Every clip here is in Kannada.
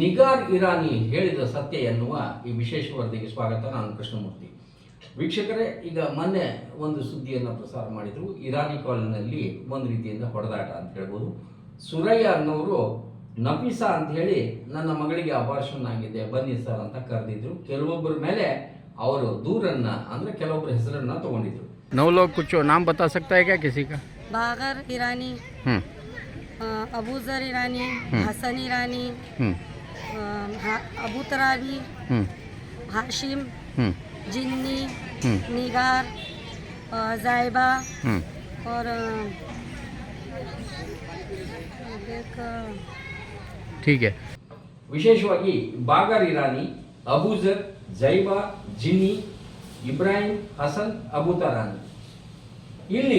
ನಿಗಾರ್ ಇರಾನಿ ಹೇಳಿದ ಸತ್ಯ ಎನ್ನುವ ಈ ವಿಶೇಷ ವರದಿಗೆ ಸ್ವಾಗತ ನಾನು ಕೃಷ್ಣಮೂರ್ತಿ ವೀಕ್ಷಕರೇ ಈಗ ಮೊನ್ನೆ ಒಂದು ಸುದ್ದಿಯನ್ನು ಪ್ರಸಾರ ಮಾಡಿದರು ಇರಾನಿ ಕಾಲೋನಿಯಲ್ಲಿ ಒಂದು ರೀತಿಯಿಂದ ಹೊಡೆದಾಟ ಅಂತ ಹೇಳ್ಬೋದು ಸುರಯ್ಯ ಅನ್ನೋರು ನಫೀಸಾ ಅಂತ ಹೇಳಿ ನನ್ನ ಮಗಳಿಗೆ ಅಪಾರ್ಷನ್ ಆಗಿದೆ ಬನ್ನಿ ಸರ್ ಅಂತ ಕರೆದಿದ್ರು ಕೆಲವೊಬ್ಬರ ಮೇಲೆ ಅವರು ದೂರನ್ನ ಅಂದ್ರೆ ಕೆಲವೊಬ್ಬರ ಹೆಸರನ್ನ ತಗೊಂಡಿದ್ರು नौ लोग कुछ नाम बता सकता है क्या किसी का बागर ईरानी हम्म अ, अबूजर ईरानी हसन ईरानी हम्म अ, हा- अबू तरावी हम्म हाशिम हम्म जिन्नी हम्म निगार अ, जायबा हम्म और अ, एक अ, ठीक है ವಿಶೇಷವಾಗಿ ಬಾಗರ್ ಇರಾನಿ ಅಬೂಜರ್ ಜೈಬಾ ಜಿನ್ನಿ ಇಬ್ರಾಹಿಂ ಹಸನ್ ಅಬೂತರಾನಿ ಇಲ್ಲಿ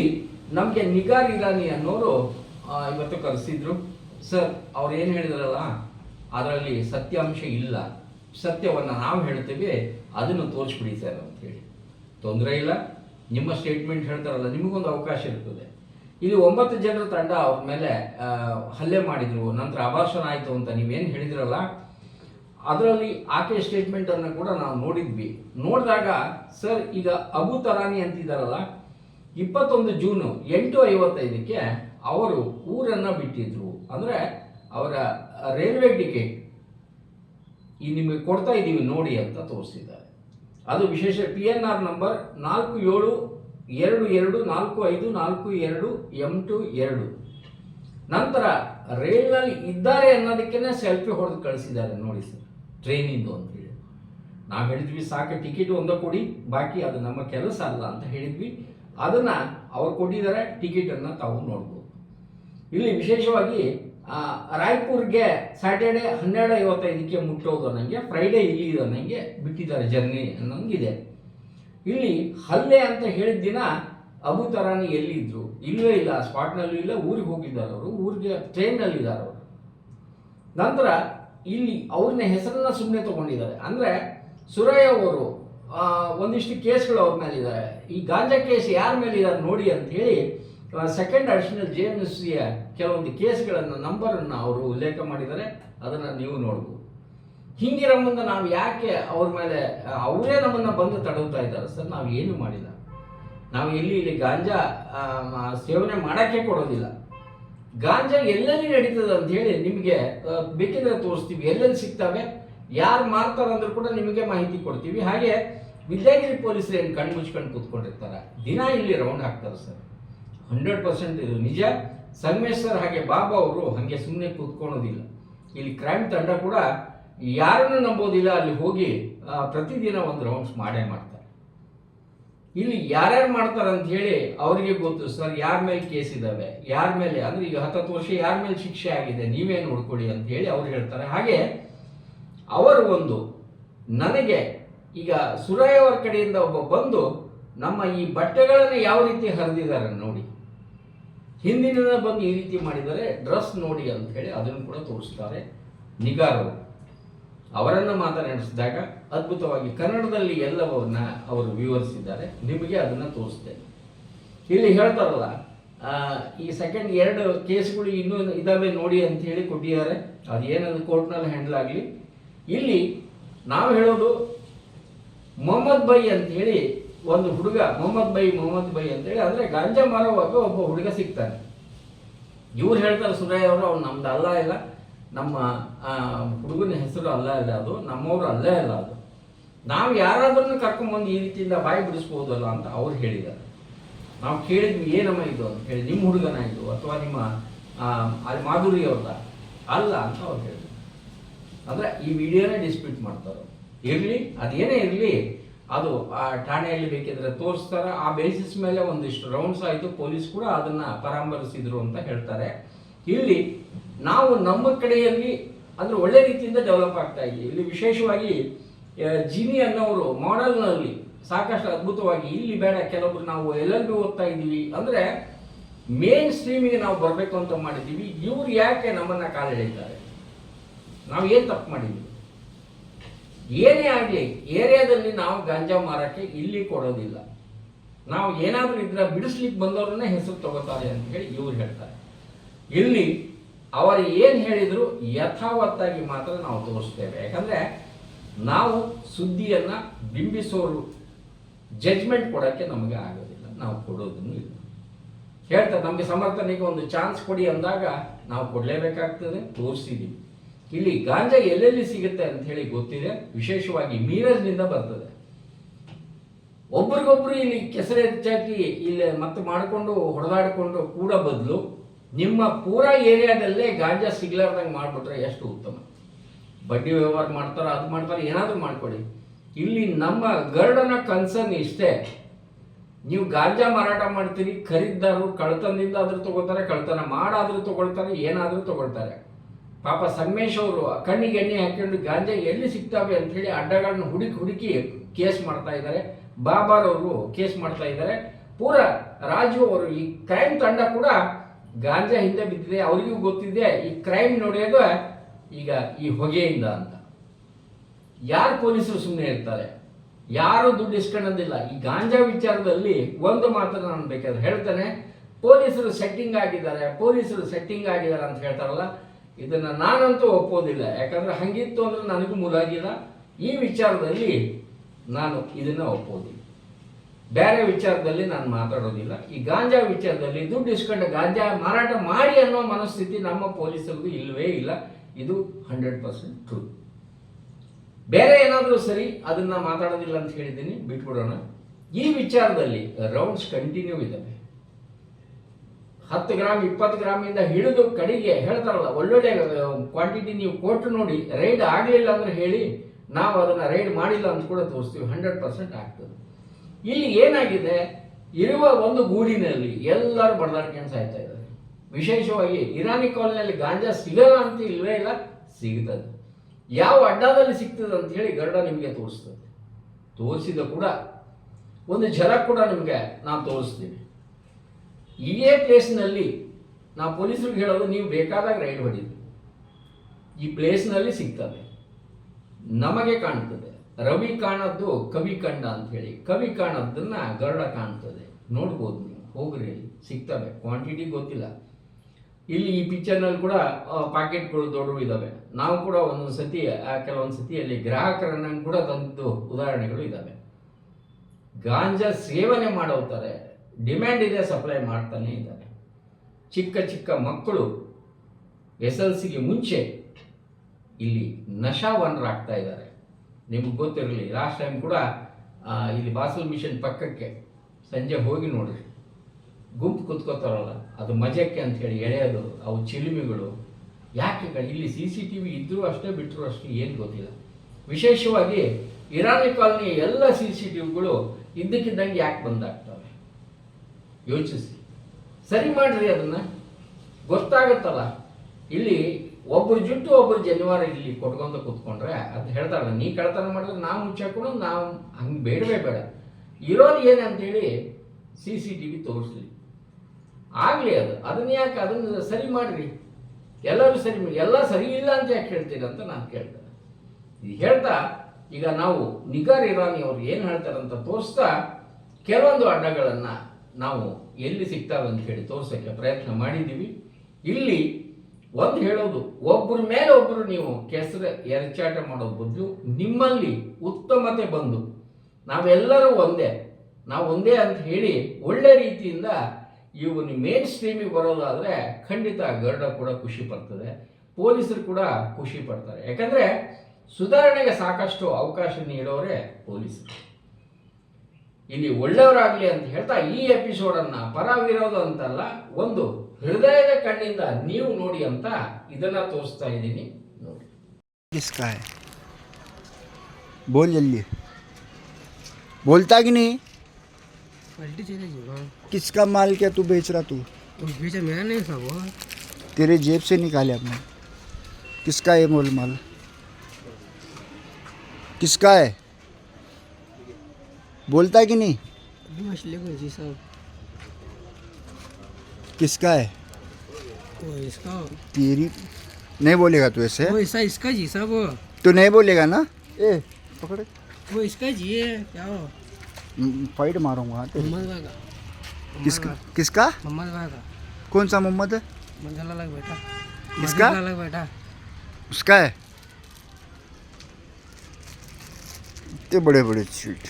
ನಮಗೆ ನಿಗಾರ್ ಇರಾನಿ ಅನ್ನೋರು ಆ, ಇವತ್ತು ಕರೆಸಿದ್ರು ಸರ್ ಅವ್ರು ಏನು ಹೇಳಿದ್ರಲ್ಲ ಅದರಲ್ಲಿ ಸತ್ಯಾಂಶ ಇಲ್ಲ. ಸತ್ಯವನ್ನು ನಾವು ಹೇಳ್ತೇವೆ, ಅದನ್ನು ತೋರಿಸ್ಬಿಡಿ ಸರ್ ಅಂತ ಹೇಳಿ. ತೊಂದರೆ ಇಲ್ಲ. ನಿಮ್ಮ ಸ್ಟೇಟ್ಮೆಂಟ್ ಹೇಳ್ತಾರಲ್ಲ, ನಿಮಗೊಂದು ಅವಕಾಶ ಇರ್ತದೆ. ಇಲ್ಲಿ ಒಂಬತ್ತು ಜನರ ತಂಡ ಅವ್ರ ಮೇಲೆ ಹಲ್ಲೆ ಮಾಡಿದ್ರು. ನಂತರ ಅಭಾಷಣ ಆಯಿತು ಅಂತ ನೀವೇನು ಹೇಳಿದ್ರಲ್ಲ, ಅದರಲ್ಲಿ ಆಕೆ ಸ್ಟೇಟ್ಮೆಂಟ್ ಅನ್ನು ಕೂಡ ನಾವು ನೋಡಿದ್ವಿ. ನೋಡಿದಾಗ, ಸರ್, ಈಗ ಅಬು ತರಾನಿ ಅಂತಿದ್ದಾರಲ್ಲ ಇಪ್ಪತ್ತೊಂದು ಜೂನು ಎಂಟು ಐವತ್ತೈದಕ್ಕೆ ಅವರು ಊರನ್ನು ಬಿಟ್ಟಿದ್ರು. ಅಂದ್ರೆ ಅವರ ರೈಲ್ವೆ ಟಿಕೆಟ್ ಈ ನಿಮಗೆ ಕೊಡ್ತಾ ಇದ್ದೀವಿ ನೋಡಿ ಅಂತ ತೋರಿಸಿದ್ದಾರೆ. ಅದು ವಿಶೇಷ ಪಿ ಎನ್ ಆರ್ ನಂಬರ್ ನಾಲ್ಕು ಏಳು ಎರಡು ಎರಡು ನಾಲ್ಕು ಐದು ನಾಲ್ಕು ಎರಡು ಎಂ ಟು ಎರಡು. ನಂತರ ರೈಲ್ನಲ್ಲಿ ಇದ್ದಾರೆ ಅನ್ನೋದಕ್ಕೇನೆ ಸೆಲ್ಫಿ ಹೊಡೆದು ಕಳಿಸಿದ್ದಾರೆ ನೋಡಿ ಸರ್ ಟ್ರೈನಿಂದು ಅಂತ ಹೇಳಿ. ನಾವು ಹೇಳಿದ್ವಿ ಸಾಕು ಟಿಕೆಟ್ ಒಂದ ಕೊಡಿ, ಬಾಕಿ ಅದು ನಮ್ಮ ಕೆಲಸ ಅಲ್ಲ ಅಂತ ಹೇಳಿದ್ವಿ. ಅದನ್ನ ಅವ್ರು ಕೊಟ್ಟಿದ್ದಾರೆ ಟಿಕೆಟನ್ನು ತಾವು ನೋಡ್ಬೋದು. ಇಲ್ಲಿ ವಿಶೇಷವಾಗಿ ರಾಯ್ಪುರ್ಗೆ ಸ್ಯಾಟರ್ಡೆ ಹನ್ನೆರಡು ಐವತ್ತೈದಕ್ಕೆ ಮುಟ್ಟೋದು ನನಗೆ ಫ್ರೈಡೇ ಇಲ್ಲಿ ಇದೆ ನನಗೆ ಬಿಟ್ಟಿದ್ದಾರೆ ಜರ್ನಿ ಅನ್ನೋಂಗಿದೆ. ಇಲ್ಲಿ ಹಲ್ಲೆ ಅಂತ ಹೇಳಿದ ದಿನ ಅಬು ತರಾನಿ ಎಲ್ಲಿದ್ರು? ಇಲ್ಲೇ ಇಲ್ಲ ಸ್ಪಾಟ್ನಲ್ಲೂ ಇಲ್ಲ, ಊರಿಗೆ ಹೋಗಿದ್ದಾರೆ ಅವರು. ಊರಿಗೆ ಟ್ರೈನ್ನಲ್ಲಿ ಇದ್ದಾರೆ ಅವರು. ನಂತರ ಇಲ್ಲಿ ಅವ್ರನ್ನ ಹೆಸರನ್ನ ಸುಮ್ಮನೆ ತಗೊಂಡಿದ್ದಾರೆ. ಅಂದ್ರೆ ಸುರಯ್ಯ ಅವರು ಒಂದಿಷ್ಟು ಕೇಸ್ಗಳು ಅವ್ರ ಮೇಲೆ ಇದ್ದಾರೆ ಈ ಗಾಂಜಾ ಕೇಸ್ ಯಾರ ಮೇಲಿದ್ದಾರೆ ನೋಡಿ ಅಂತ ಹೇಳಿ second additional J M S ಕೆಲವೊಂದು ಕೇಸ್ಗಳನ್ನು ನಂಬರನ್ನು ಅವರು ಉಲ್ಲೇಖ ಮಾಡಿದ್ದಾರೆ, ಅದನ್ನು ನೀವು ನೋಡ್ಬೋದು. ಹಿಂಗಿರೋ ಮುಂದೆ ನಾವು ಯಾಕೆ ಅವ್ರ ಮೇಲೆ, ಅವರೇ ನಮ್ಮನ್ನ ಬಂದು ತಡಗುತ್ತಾ ಇದ್ದಾರೆ ಸರ್? ನಾವು ಏನು ಮಾಡಿಲ್ಲ. ನಾವು ಇಲ್ಲಿ ಇಲ್ಲಿ ಗಾಂಜಾ ಸೇವನೆ ಮಾಡೋಕ್ಕೆ ಕೊಡೋದಿಲ್ಲ. ಗಾಂಜಾ ಎಲ್ಲೆಲ್ಲಿ ನಡೀತದೆ ಅಂತ ಹೇಳಿ ನಿಮಗೆ ಬೇಕಿದ್ರೆ ತೋರಿಸ್ತೀವಿ. ಎಲ್ಲೆಲ್ಲಿ ಸಿಗ್ತವೆ, ಯಾರು ಮಾರ್ತಾರೆ ಕೂಡ ನಿಮಗೆ ಮಾಹಿತಿ ಕೊಡ್ತೀವಿ. ಹಾಗೆ ವಿದ್ಯಾಗಿರಿ ಪೊಲೀಸರು ಏನು ಕಣ್ಮುಚ್ಕೊಂಡು ಕೂತ್ಕೊಂಡಿರ್ತಾರೆ? ದಿನ ಇಲ್ಲಿ ರೌಂಡ್ ಹಾಕ್ತಾರೆ ಸರ್. ಹಂಡ್ರೆಡ್ ಪರ್ಸೆಂಟ್ ಇದು ನಿಜ. ಸಂಗಮೇಶ್ ಸರ್ ಹಾಗೆ ಬಾಬಾ ಅವರು ಹಾಗೆ ಸುಮ್ಮನೆ ಕೂತ್ಕೊಳ್ಳೋದಿಲ್ಲ. ಇಲ್ಲಿ ಕ್ರೈಮ್ ತಂಡ ಕೂಡ ಯಾರನ್ನು ನಂಬೋದಿಲ್ಲ. ಅಲ್ಲಿ ಹೋಗಿ ಪ್ರತಿದಿನ ಒಂದು ರೌಂಡ್ಸ್ ಮಾಡೇ ಮಾಡ್ತಾರೆ. ಇಲ್ಲಿ ಯಾರ್ಯಾರು ಮಾಡ್ತಾರೆ ಅಂತ ಹೇಳಿ ಅವರಿಗೆ ಗೊತ್ತು. ಸರ್, ಯಾರ ಮೇಲೆ ಕೇಸ್ ಇದಾವೆ? ಯಾರ ಮೇಲೆ? ಅಂದ್ರೆ ಈಗ ಹತ್ತತ್ತು ವರ್ಷ ಯಾರ ಮೇಲೆ ಶಿಕ್ಷೆ ಆಗಿದೆ? ನೀವೇ ನೋಡ್ಕೊಳ್ಳಿ ಅಂತ ಹೇಳಿ ಅವ್ರು ಹೇಳ್ತಾರೆ. ಹಾಗೆ ಅವರು ಒಂದು, ನನಗೆ ಈಗ ಸುರಯ್ಯವರ ಕಡೆಯಿಂದ ಒಬ್ಬ ಬಂದು, ನಮ್ಮ ಈ ಬಟ್ಟೆಗಳನ್ನು ಯಾವ ರೀತಿ ಹರಿದಿದ್ದಾರೆ ನೋಡಿ. ಹಿಂದಿನ ಬಂದು ಈ ರೀತಿ ಮಾಡಿದರೆ ಡ್ರೆಸ್ ನೋಡಿ ಅಂತ ಹೇಳಿ ಅದನ್ನು ಕೂಡ ತೋರಿಸ್ತಾರೆ ನಿಗಾರರು. ಅವರನ್ನು ಮಾತನಾಡಿಸಿದಾಗ ಅದ್ಭುತವಾಗಿ ಕನ್ನಡದಲ್ಲಿ ಎಲ್ಲವನ್ನ ಅವರು ವಿವರಿಸಿದ್ದಾರೆ. ನಿಮಗೆ ಅದನ್ನು ತೋರಿಸ್ತೇನೆ. ಇಲ್ಲಿ ಹೇಳ್ತಾರಲ್ಲ ಈ ಸೆಕೆಂಡ್ ಎರಡು ಕೇಸ್ಗಳು ಇನ್ನೂ ಇದಾವೆ ನೋಡಿ ಅಂತ ಹೇಳಿ ಕೊಟ್ಟಿದ್ದಾರೆ. ಅದು ಏನದು ಕೋರ್ಟ್ನಲ್ಲಿ ಹ್ಯಾಂಡಲ್ ಆಗಲಿ. ಇಲ್ಲಿ ನಾವು ಹೇಳೋದು ಮೊಹಮ್ಮದ್ ಬೈ ಅಂತ ಹೇಳಿ ಒಂದು ಹುಡುಗ ಮೊಹಮ್ಮದ್ ಬೈ ಮೊಹಮ್ಮದ್ ಬೈ ಅಂತ ಹೇಳಿ ಅಂದ್ರೆ ಗಾಂಜಾ ಮಾರುವಾಗ ಒಬ್ಬ ಹುಡುಗ ಸಿಗ್ತಾನೆ. ಇವ್ರು ಹೇಳ್ತಾರೆ ಸುರಯ್ಯ ಅವರು, ಅವ್ನು ನಮ್ದು ಅಲ್ಲ ಇಲ್ಲ. ನಮ್ಮ ಹುಡುಗನ ಹೆಸರು ಅಲ್ಲ ಇಲ್ಲ ಅದು, ನಮ್ಮವರು ಅಲ್ಲೇ ಇಲ್ಲ ಅದು. ನಾವು ಯಾರಾದ್ರೂ ಕರ್ಕೊಂಬಂದು ಈ ರೀತಿಯಿಂದ ಬಾಯಿ ಬಿಡಿಸ್ಬೋದಲ್ಲ ಅಂತ ಅವ್ರು ಹೇಳಿದ್ದಾರೆ. ನಾವು ಕೇಳಿದ್ವಿ, ಏನಮ್ಮ ಇದು ಅಂತ ಹೇಳಿ, ನಿಮ್ಮ ಹುಡುಗನ ಇದು ಅಥವಾ ನಿಮ್ಮ ಅಲ್ಲಿ ಮಾಧುರಿ ಅವ್ರದ ಅಲ್ಲ ಅಂತ ಅವ್ರು ಹೇಳಿದ್ರು. ಅಂದ್ರೆ ಈ ವಿಡಿಯೋನೇ ಡಿಸ್ಪ್ಯೂಟ್ ಮಾಡ್ತಾರೆ ಇರಲಿ, ಅದೇನೇ ಇರಲಿ ಅದು ಆ ಠಾಣೆಯಲ್ಲಿ ಬೇಕಿದ್ರೆ ತೋರಿಸ್ತಾರೆ. ಆ ಬೇಸಿಸ್ ಮೇಲೆ ಒಂದಿಷ್ಟು ರೌಂಡ್ಸ್ ಆಯಿತು. ಪೊಲೀಸ್ ಕೂಡ ಅದನ್ನ ಪರಾಮರ್ಶಿಸಿದ್ರು ಅಂತ ಹೇಳ್ತಾರೆ. ಇಲ್ಲಿ ನಾವು ನಮ್ಮ ಕಡೆಯಲ್ಲಿ ಅಂದ್ರೆ ಒಳ್ಳೆ ರೀತಿಯಿಂದ ಡೆವಲಪ್ ಆಗ್ತಾ ಇದೆ. ಇಲ್ಲಿ ವಿಶೇಷವಾಗಿ ಜಿನಿ ಅನ್ನೋರು ಮಾಡೆಲ್ನಲ್ಲಿ ಸಾಕಷ್ಟು ಅದ್ಭುತವಾಗಿ ಇಲ್ಲಿ ಬೇಡ ಕೆಲವೊಬ್ರು ನಾವು ಎಲ್ ಎಲ್ ಬಿ ಓದ್ತಾ ಇದ್ದೀವಿ ಅಂದ್ರೆ ಮೇನ್ ಸ್ಟ್ರೀಮಿಗೆ ನಾವು ಬರಬೇಕು ಅಂತ ಮಾಡಿದ್ದೀವಿ. ಇವ್ರು ಯಾಕೆ ನಮ್ಮನ್ನ ಕಾಲೆಳೆಯುತ್ತಾರೆ? ನಾವು ಏನು ತಪ್ಪು ಮಾಡಿದ್ವಿ ಏನೇ ಆಗಲಿ, ಏರಿಯಾದಲ್ಲಿ ನಾವು ಗಾಂಜಾ ಮಾರಕ್ಕೆ ಇಲ್ಲಿ ಕೊಡೋದಿಲ್ಲ. ನಾವು ಏನಾದರೂ ಇದ್ರ ಬಿಡಿಸ್ಲಿಕ್ಕೆ ಬಂದವ್ರನ್ನೇ ಹೆಸರು ತಗೋತಾರೆ ಅಂತ ಹೇಳಿ ಇವ್ರು ಹೇಳ್ತಾರೆ. ಇಲ್ಲಿ ಅವರು ಏನು ಹೇಳಿದ್ರು ಯಥಾವತ್ತಾಗಿ ಮಾತ್ರ ನಾವು ತೋರಿಸ್ತೇವೆ. ಯಾಕಂದರೆ ನಾವು ಸುದ್ದಿಯನ್ನು ಬಿಂಬಿಸೋರು ಜಡ್ಜ್ಮೆಂಟ್ ಕೊಡೋಕ್ಕೆ ನಮಗೆ ಆಗೋದಿಲ್ಲ. ನಾವು ಕೊಡೋದನ್ನು ಇಲ್ಲ. ಹೇಳ್ತಾರೆ, ನಮಗೆ ಸಮರ್ಥನೆಗೆ ಒಂದು ಚಾನ್ಸ್ ಕೊಡಿ ಅಂದಾಗ ನಾವು ಕೊಡಲೇಬೇಕಾಗ್ತದೆ ತೋರಿಸಿದ್ದೀವಿ ಇಲ್ಲಿ ಗಾಂಜಾ ಎಲ್ಲೆಲ್ಲಿ ಸಿಗುತ್ತೆ ಅಂತ ಹೇಳಿ ಗೊತ್ತಿದೆ. ವಿಶೇಷವಾಗಿ ಮೀರಜ್ನಿಂದ ಬರ್ತದೆ. ಒಬ್ರಿಗೊಬ್ರು ಇಲ್ಲಿ ಕೆಸರು ಹೆಚ್ಚಾಕಿ ಇಲ್ಲಿ ಮತ್ತೆ ಮಾಡಿಕೊಂಡು ಹೊಡೆದಾಡಿಕೊಂಡು ಕೂಡ ಬದಲು ನಿಮ್ಮ ಪೂರಾ ಏರಿಯಾದಲ್ಲೇ ಗಾಂಜಾ ಸಿಗ್ಲಾರ್ದಂಗೆ ಮಾಡಿಬಿಟ್ರೆ ಎಷ್ಟು ಉತ್ತಮ. ಬಡ್ಡಿ ವ್ಯವಹಾರ ಮಾಡ್ತಾರೆ, ಅದು ಮಾಡ್ತಾರೆ, ಏನಾದರೂ ಮಾಡ್ಕೊಡಿ. ಇಲ್ಲಿ ನಮ್ಮ ಗರ್ಡನ ಕನ್ಸರ್ನ್ ಇಷ್ಟೇ. ನೀವು ಗಾಂಜಾ ಮಾರಾಟ ಮಾಡ್ತೀರಿ ಖರೀದಾರರು ಕಳ್ತನದಿಂದ ಆದರೂ ತಗೋತಾರೆ ಕಳ್ತನ ಮಾಡಾದರೂ ತಗೊಳ್ತಾರೆ, ಏನಾದರೂ ತಗೊಳ್ತಾರೆ. ಪಾಪ ಸಂಗಮೇಶ್ ಅವರು ಕಣ್ಣಿಗೆ ಎಣ್ಣೆ ಹಾಕೊಂಡು ಗಾಂಜಾ ಎಲ್ಲಿ ಸಿಗ್ತಾವೆ ಅಂತ ಹೇಳಿ ಅಡ್ಡಗಳನ್ನ ಹುಡುಕಿ ಹುಡುಕಿ ಕೇಸ್ ಮಾಡ್ತಾ ಇದ್ದಾರೆ. ಬಾಬಾರ್ ಅವರು ಕೇಸ್ ಮಾಡ್ತಾ ಇದ್ದಾರೆ. ಪೂರ ರಾಜು ಅವರು ಈ ಕ್ರೈಮ್ ತಂಡ ಕೂಡ ಗಾಂಜಾ ಹಿಂದೆ ಬಿದ್ದಿದೆ. ಅವರಿಗೂ ಗೊತ್ತಿದೆ ಈ ಕ್ರೈಮ್ ನೋಡಿಯೋದು ಈಗ ಈ ಹೊಗೆಯಿಂದ ಅಂತ. ಯಾರು ಪೊಲೀಸರು ಸುಮ್ಮನೆ ಇರ್ತಾರೆ? ಯಾರು ದುಡ್ಡು ಇಸ್ಕೊಳ್ಳೋದಿಲ್ಲ ಈ ಗಾಂಜಾ ವಿಚಾರದಲ್ಲಿ ಒಂದು ಮಾತ್ರ ನಾನು ಬೇಕಾದ್ರೆ ಹೇಳ್ತೇನೆ. ಪೊಲೀಸರು ಸೆಟ್ಟಿಂಗ್ ಆಗಿದ್ದಾರೆ. ಪೊಲೀಸರು ಸೆಟ್ಟಿಂಗ್ ಆಗಿದ್ದಾರೆ ಅಂತ ಹೇಳ್ತಾರಲ್ಲ ಇದನ್ನ ನಾನಂತೂ ಒಪ್ಪೋದಿಲ್ಲ. ಯಾಕಂದ್ರೆ ಹಂಗಿತ್ತು ಅಂದ್ರೆ ನನಗೂ ಮುಲಾಗಿಲ್ಲ ಈ ವಿಚಾರದಲ್ಲಿ ನಾನು ಇದನ್ನ ಒಪ್ಪೋದಿಲ್ಲ. ಬೇರೆ ವಿಚಾರದಲ್ಲಿ ನಾನು ಮಾತಾಡೋದಿಲ್ಲ. ಈ ಗಾಂಜಾ ವಿಚಾರದಲ್ಲಿ ದುಡ್ಡು ಇಸ್ಕೊಂಡು ಗಾಂಜಾ ಮಾರಾಟ ಮಾಡಿ ಅನ್ನೋ ಮನಸ್ಥಿತಿ ನಮ್ಮ ಪೊಲೀಸರಿಗೂ ಇಲ್ಲವೇ ಇಲ್ಲ. ಇದು ಹಂಡ್ರೆಡ್ ಪರ್ಸೆಂಟ್ ಟ್ರೂ ಬೇರೆ ಏನಾದರೂ ಸರಿ ಅದನ್ನ ಮಾತಾಡೋದಿಲ್ಲ ಅಂತ ಹೇಳಿದ್ದೀನಿ. ಬಿಟ್ಬಿಡೋಣ. ಈ ವಿಚಾರದಲ್ಲಿ ರೌಂಡ್ಸ್ ಕಂಟಿನ್ಯೂ ಇದ್ದಾವೆ ಹತ್ತು ಗ್ರಾಮ್ ಇಪ್ಪತ್ತು ಗ್ರಾಮಿಂದ ಹಿಡಿದು ಕಡೆಗೆ ಹೇಳ್ತಾರಲ್ಲ, ಒಳ್ಳೊಳ್ಳೆ ಕ್ವಾಂಟಿಟಿ ನೀವು ಕೊಟ್ಟು ನೋಡಿ ರೈಡ್ ಆಗಲಿಲ್ಲ ಅಂದ್ರೆ ಹೇಳಿ, ನಾವು ಅದನ್ನ ರೈಡ್ ಮಾಡಿಲ್ಲ ಅಂತ ಕೂಡ ತೋರಿಸ್ತೀವಿ ಹಂಡ್ರೆಡ್ ಪರ್ಸೆಂಟ್ ಆಗ್ತದೆ. ಇಲ್ಲಿ ಏನಾಗಿದೆ, ಇರುವ ಒಂದು ಗೂಡಿನಲ್ಲಿ ಎಲ್ಲರೂ ಬಡದಾಡ್ಕೊಂಡು ಸಾಯ್ತಾ ಇದ್ದಾರೆ. ವಿಶೇಷವಾಗಿ ಇರಾನಿ ಕಾಲನಿಯಲ್ಲಿ ಗಾಂಜಾ ಸಿಗಲ್ಲ ಅಂತ ಇಲ್ವೇ ಇಲ್ಲ, ಸಿಗ್ತದೆ. ಯಾವ ಅಡ್ಡಾದಲ್ಲಿ ಸಿಗ್ತದೆ ಅಂತ ಹೇಳಿ ಗರುಡ ನಿಮಗೆ ತೋರಿಸ್ತದೆ. ತೋರಿಸಿದ ಕೂಡ, ಒಂದು ಝಲಕ್ ಕೂಡ ನಿಮಗೆ ನಾನು ತೋರಿಸ್ತೀನಿ. ಇದೇ ಪ್ಲೇಸ್ನಲ್ಲಿ ನಾವು ಪೊಲೀಸರಿಗೆ ಹೇಳೋದು ನೀವು ಬೇಕಾದಾಗ ರೈಡ್ ಹೊಡೀರಿ. ಈ ಪ್ಲೇಸ್ನಲ್ಲಿ ಸಿಗ್ತದೆ. ನಮಗೆ ಕಾಣ್ತದೆ. ರವಿ ಕಾಣದ್ದು ಕವಿ ಕಂಡ ಹೇಳಿ. ಕವಿ ಕಾಣದ್ದನ್ನ ಗರುಡ ಕಾಣ್ತದೆ. ನೋಡ್ಬೋದು ನೀವು. ಹೋಗ್ರಿ ಸಿಗ್ತವೆ. ಕ್ವಾಂಟಿಟಿ ಗೊತ್ತಿಲ್ಲ. ಇಲ್ಲಿ ಈ ಪಿಕ್ಚರ್ನಲ್ಲಿ ಕೂಡ ಪಾಕೆಟ್ಗಳು ದೊಡ್ಡವು ಇದ್ದಾವೆ ನಾವು ಕೂಡ ಒಂದೊಂದು ಸತಿ ಕೆಲವೊಂದು ಸತಿಯಲ್ಲಿ ಗ್ರಾಹಕರನ್ನ ಕೂಡ ತಂದು ಉದಾಹರಣೆಗಳು ಇದ್ದಾವೆ ಗಾಂಜಾ ಸೇವನೆ ಮಾಡೋತಾರೆ ಡಿಮ್ಯಾಂಡ್ ಇದೆ ಸಪ್ಲೈ ಮಾಡ್ತಾನೆ ಇದ್ದಾರೆ ಚಿಕ್ಕ ಚಿಕ್ಕ ಮಕ್ಕಳು ಎಸ್ ಎಲ್ ಸಿಗೆ ಮುಂಚೆ ಇಲ್ಲಿ ನಶಾವನರಾಗ್ತಾ ಇದ್ದಾರೆ. ನಿಮ್ಗೆ ಗೊತ್ತಿರಲಿ ಲಾಸ್ಟ್ ಟೈಮ್ ಕೂಡ ಇಲ್ಲಿ ಬಾಸಲ್ ಮಿಷನ್ ಪಕ್ಕಕ್ಕೆ ಸಂಜೆ ಹೋಗಿ ನೋಡಿರಿ. ಗುಂಪು ಕುತ್ಕೋತಾರಲ್ಲ, ಅದು ಮಜಕ್ಕೆ ಅಂತ ಹೇಳಿ ಎಳೆಯೋದು, ಅವು ಚಿಲುಮೆಗಳು. ಯಾಕೆ ಇಲ್ಲಿ ಸಿ ಸಿ ಟಿ ವಿ ಇದ್ದರೂ ಅಷ್ಟೇ ಬಿಟ್ಟರು ಅಷ್ಟೇ, ಏನು ಗೊತ್ತಿಲ್ಲ. ವಿಶೇಷವಾಗಿ ಇರಾನಿ ಕಾಲನಿ ಎಲ್ಲ ಸಿ ಸಿ ಟಿ ವಿಗಳು ಇದ್ದಕ್ಕಿದ್ದಂಗೆ ಯಾಕೆ ಬಂದಾಗ್ತವೆ ಯೋಚಿಸಿ. ಸರಿ ಮಾಡ್ರಿ ಅದನ್ನ. ಗೊತ್ತಾಗತ್ತಲ್ಲ. ಇಲ್ಲಿ ಒಬ್ಬರು ಜುಟ್ಟು ಒಬ್ಬರು ಜನಿವಾರ ಇಲ್ಲಿ ಕೊಟ್ಕೊಂತ ಕೂತ್ಕೊಂಡ್ರೆ ಅದು ಹೇಳ್ತಾರಲ್ಲ, ನೀ ಕಳ್ತನ ಮಾಡಿದ್ರೆ ನಾವು ಮುಚ್ಚಾಕೊಂಡು ನಾವು ಹಂಗೆ ಬೇಡವೇ ಬೇಡ. ಇರೋದು ಏನಂತೇಳಿ ಸಿ ಸಿ ಟಿ ವಿ ತೋರಿಸ್ಲಿ. ಆಗಲಿ ಅದು. ಅದನ್ನ ಯಾಕೆ ಅದನ್ನ ಸರಿ ಮಾಡ್ರಿ? ಎಲ್ಲರೂ ಸರಿ ಮಾಡಿ. ಎಲ್ಲ ಸರಿ ಇಲ್ಲ ಅಂತ ಯಾಕೆ ಹೇಳ್ತೀರಿ ಅಂತ ನಾನು ಕೇಳ್ತೇನೆ ಇದು ಹೇಳ್ತಾ, ಈಗ ನಾವು ನಿಗಾರ್ ಇರಾನಿ ಅವ್ರು ಏನು ಹೇಳ್ತಾರಂತ ತೋರಿಸ್ತಾ, ಕೆಲವೊಂದು ಅಡ್ಡಗಳನ್ನ ನಾವು ಎಲ್ಲಿ ಸಿಗ್ತಾವೆ ಅಂತ ಹೇಳಿ ತೋರ್ಸೋಕ್ಕೆ ಪ್ರಯತ್ನ ಮಾಡಿದ್ದೀವಿ. ಇಲ್ಲಿ ಒಂದು ಹೇಳೋದು ಒಬ್ಬರ ಮೇಲೆ ಒಬ್ಬರು ನೀವು ಕೆಸರು ಎರಚಾಟ ಮಾಡೋ ಬದಲು ನಿಮ್ಮಲ್ಲಿ ಉತ್ತಮತೆ ಬಂದು, ನಾವೆಲ್ಲರೂ ಒಂದೇ, ನಾವು ಒಂದೇ ಅಂತ ಹೇಳಿ ಒಳ್ಳೆ ರೀತಿಯಿಂದ ಇವು ಮೇನ್ ಸ್ಟ್ರೀಮಿಗೆ ಬರೋದಾದರೆ ಖಂಡಿತ ಗರ್ಡ ಕೂಡ ಖುಷಿ ಪಡ್ತದೆ, ಪೊಲೀಸರು ಕೂಡ ಖುಷಿ ಪಡ್ತಾರೆ. ಯಾಕಂದ್ರೆ ಸುಧಾರಣೆಗೆ ಸಾಕಷ್ಟು ಅವಕಾಶ ನೀಡೋರೆ ಪೊಲೀಸರು. ಇಲ್ಲಿ ಒಳ್ಳೆಯವರಾಗ್ಲಿ ಅಂತ ಹೇಳ್ತಾ ಈ ಎಪಿಸೋಡನ್ನ ಪರ ವಿರೋಧ ಅಂತಲ್ಲ ಒಂದು ಹೃದಯದ ಕಣ್ಣಿಂದ ನೀವು ನೋಡಿ ಅಂತ ಇದನ್ನ ತೋರಿಸ್ತಾ ಇದ್ದೀನಿ ನೋಡಿ किसका है बोल जल्दी बोलता कि नहीं पलटी चले जी किसका माल क्या तू बेच रहा तू वो बेचा मेरा नहीं था वो तेरे जेब से निकाले अपने किसका है मोल माल किसका है बोलता है कि नहीं? मछली को जी साहब। किसका है? वो इसका। तेरी नहीं बोलेगा तू ऐसे वो ऐसा इसका जी साहब वो। तू नहीं बोलेगा ना? ए पकड़। वो इसका जी है क्या हो? फाइट मारूँगा तेरी। मोहम्मद भाई का किसका किसका? मोहम्मद भाई का कौन सा मोहम्मद? है मंजला लग बैठा। किसका? मंजला लग बैठा। उसका है। इतने बड़े बड़े चीट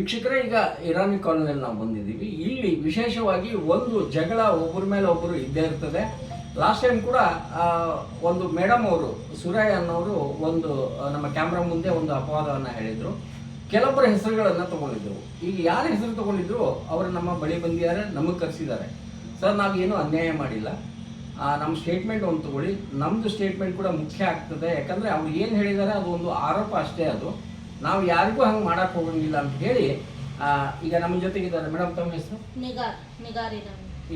ವೀಕ್ಷಕರೇ, ಈಗ ಇರಾನಿ ಕಾಲೋನಿಯಲ್ಲಿ ನಾವು ಬಂದಿದ್ದೀವಿ. ಇಲ್ಲಿ ವಿಶೇಷವಾಗಿ ಒಂದು ಜಗಳ ಒಬ್ಬರ ಮೇಲೆ ಒಬ್ಬರು ಇದ್ದೇ ಇರ್ತದೆ. ಲಾಸ್ಟ್ ಟೈಮ್ ಕೂಡ ಒಂದು ಮೇಡಮ್ ಅವರು ಸುರಯ್ಯ ಅನ್ನೋರು ಒಂದು ನಮ್ಮ ಕ್ಯಾಮ್ರಾ ಮುಂದೆ ಒಂದು ಅಪವಾದವನ್ನು ಹೇಳಿದರು. ಕೆಲವೊಬ್ಬರ ಹೆಸರುಗಳನ್ನು ತಗೊಂಡಿದ್ದರು ಈಗ ಯಾರ ಹೆಸರು ತಗೊಂಡಿದ್ರು, ಅವರು ನಮ್ಮ ಬಳಿ ಬಂದಿದ್ದಾರೆ, ನಮಗೆ ಕರೆಸಿದ್ದಾರೆ. ಸರ್ ನಾವೇನು ಅನ್ಯಾಯ ಮಾಡಿಲ್ಲ. ನಮ್ಮ ಸ್ಟೇಟ್ಮೆಂಟ್ ಒಂದು ತಗೊಳ್ಳಿ. ನಮ್ಮದು ಸ್ಟೇಟ್ಮೆಂಟ್ ಕೂಡ ಮುಖ್ಯ ಆಗ್ತದೆ. ಯಾಕಂದರೆ ಅವ್ರು ಏನು ಹೇಳಿದ್ದಾರೆ ಅದು ಒಂದು ಆರೋಪ ಅಷ್ಟೇ ಅದು. ನಾವು ಯಾರಿಗೂ ಹಂಗೆ ಮಾಡಕ್ ಹೋಗಂಗಿಲ್ಲ ಅಂತ ಹೇಳಿ ಈಗ ನಮ್ಮ ಜೊತೆಗಿದ್ದಾರೆ. ಮೇಡಮ್ ತಮ್ಮ ಹೆಸರು?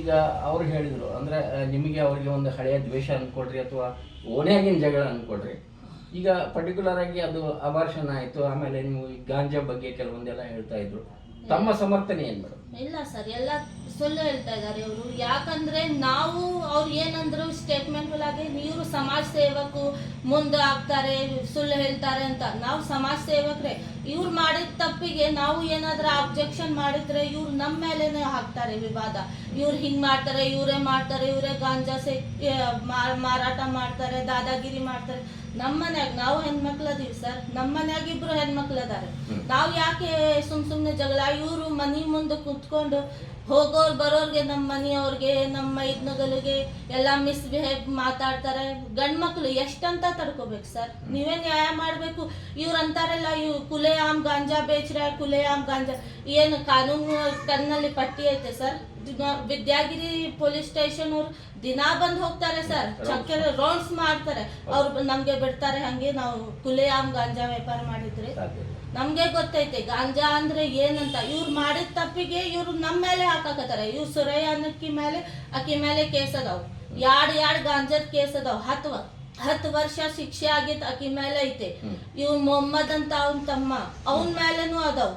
ಈಗ ಅವ್ರು ಹೇಳಿದರು ಅಂದ್ರೆ ನಿಮಗೆ ಅವರಿಗೆ ಒಂದು ಹಳೆಯ ದ್ವೇಷ ಅನ್ಕೊಡ್ರಿ ಅಥವಾ ಓಣ್ಯಾಗಿನ ಜಗಳ ಅಂದ್ಕೊಡ್ರಿ ಈಗ ಪರ್ಟಿಕ್ಯುಲರ್ ಆಗಿ ಅದು ಅಬಾರ್ಷನ್ ಆಯ್ತು ಆಮೇಲೆ ನೀವು ಈ ಗಾಂಜಾ ಬಗ್ಗೆ ಕೆಲವೊಂದೆಲ್ಲ ಹೇಳ್ತಾ ಇದ್ರು. ತಮ್ಮ ಸಮರ್ಥನೆ ಏನ್ ಇಲ್ಲ ಸರ್, ಎಲ್ಲ ಸುಳ್ಳು ಹೇಳ್ತಾ ಇದ್ದಾರೆ ಇವರು. ಯಾಕಂದ್ರೆ ನಾವು ಅವ್ರು ಏನಂದ್ರು ಸ್ಟೇಟ್ಮೆಂಟ್ ಆಗಿ ಇವರು ಸಮಾಜ ಸೇವಕು ಮುಂದೆ ಆಗ್ತಾರೆ, ಸುಳ್ಳು ಹೇಳ್ತಾರೆ ಅಂತ. ನಾವು ಸಮಾಜ ಸೇವಕ್ರೆ, ಇವ್ರು ಮಾಡಿದ ತಪ್ಪಿಗೆ ನಾವು ಏನಾದ್ರೂ ಅಬ್ಜೆಕ್ಷನ್ ಮಾಡಿದ್ರೆ ಇವ್ರು ನಮ್ಮ ಮೇಲೇನೆ ಹಾಕ್ತಾರೆ ವಿವಾದ. ಇವ್ರು ಹಿಂಗ್ ಮಾಡ್ತಾರೆ, ಇವರೇ ಮಾಡ್ತಾರೆ, ಇವರೇ ಗಾಂಜಾ ಸೇ ಮಾರಾಟ ಮಾಡ್ತಾರೆ, ದಾದಾಗಿರಿ ಮಾಡ್ತಾರೆ. ನಮ್ಮ ಮನ್ಯಾಗ ನಾವು ಹೆಣ್ಮಕ್ಳು ಅದೀವಿ ಸರ್. ನಮ್ಮ ಮನ್ಯಾಗ ಇಬ್ರು ಹೆಣ್ಮಕ್ಳು ಅದಾರ. ನಾವು ಯಾಕೆ ಸುಮ್ ಸುಮ್ನೆ ಜಗಳ ಇವರು ಮನಿ ಮುಂದೆ ಕುತ್ಕೊಂಡು ಹೋಗೋರ್ ಬರೋರ್ಗೆ ನಮ್ಮ ಮನೆಯವ್ರಿಗೆ ನಮ್ಮ ಮೈದ್ನಗಳಿಗೆ ಎಲ್ಲ ಮಿಸ್ಬಿಹೇವ್ ಮಾತಾಡ್ತಾರೆ. ಗಂಡ್ ಮಕ್ಳು ಎಷ್ಟಂತ ತಡ್ಕೋಬೇಕು ಸರ್? ನೀವೇ ನ್ಯಾಯ ಮಾಡ್ಬೇಕು. ಇವ್ರು ಅಂತಾರಲ್ಲ, ಇವ್ ಕುಲೆ ಆಮ್ ಗಾಂಜಾ ಬೇಚ್ರೆ ಕುಲೆ ಆಮ್ ಗಾಂಜಾ. ಏನು ಕಾನೂನು ಕಣ್ಣಲ್ಲಿ ಪಟ್ಟಿ ಐತೆ ಸರ್? ವಿದ್ಯಾಗಿರಿ ಪೊಲೀಸ್ ಸ್ಟೇಷನ್ ಅವ್ರು ದಿನಾ ಬಂದ್ ಹೋಗ್ತಾರೆ ಸರ್. ಚಕ್ಕೆ ರೌಂಡ್ಸ್ ಮಾಡ್ತಾರೆ. ಅವ್ರು ನಮ್ಗೆ ಬಿಡ್ತಾರೆ ಹಂಗೆ ನಾವು ಕುಲೆ ಆಮ್ ಗಾಂಜಾ ವ್ಯಾಪಾರ ಮಾಡಿದ್ರೆ. ನಮ್ಗೆ ಗೊತ್ತೈತೆ ಗಾಂಜಾ ಅಂದ್ರೆ ಏನಂತ. ಇವ್ರು ಮಾಡಿದ ತಪ್ಪಿಗೆ ಇವ್ರು ನಮ್ಮ ಮೇಲೆ ಹಾಕಾಕತ್ತಾರ. ಇವ್ರು ಸುರಯ್ಯ ಅನ್ನಕ್ಕಿ ಮೇಲೆ ಅಕ್ಕಿ ಮೇಲೆ ಕೇಸ್ ಅದಾವ್. ಯಾಡ್ ಯಾಡ್ ಗಾಂಜಾದ್ ಕೇಸ್ ಅದಾವ್. ಹತ್ತು ಹತ್ತು ವರ್ಷ ಶಿಕ್ಷೆ ಆಗಿದ್ ಅಕ್ಕಿ ಮೇಲೆ ಐತೆ. ಇವ್ ಮೊಹಮ್ಮದ್ ಅಂತ ಅವನ್ ತಮ್ಮ. ಅವನ್ ಮೇಲೆನೂ ಅದಾವ್.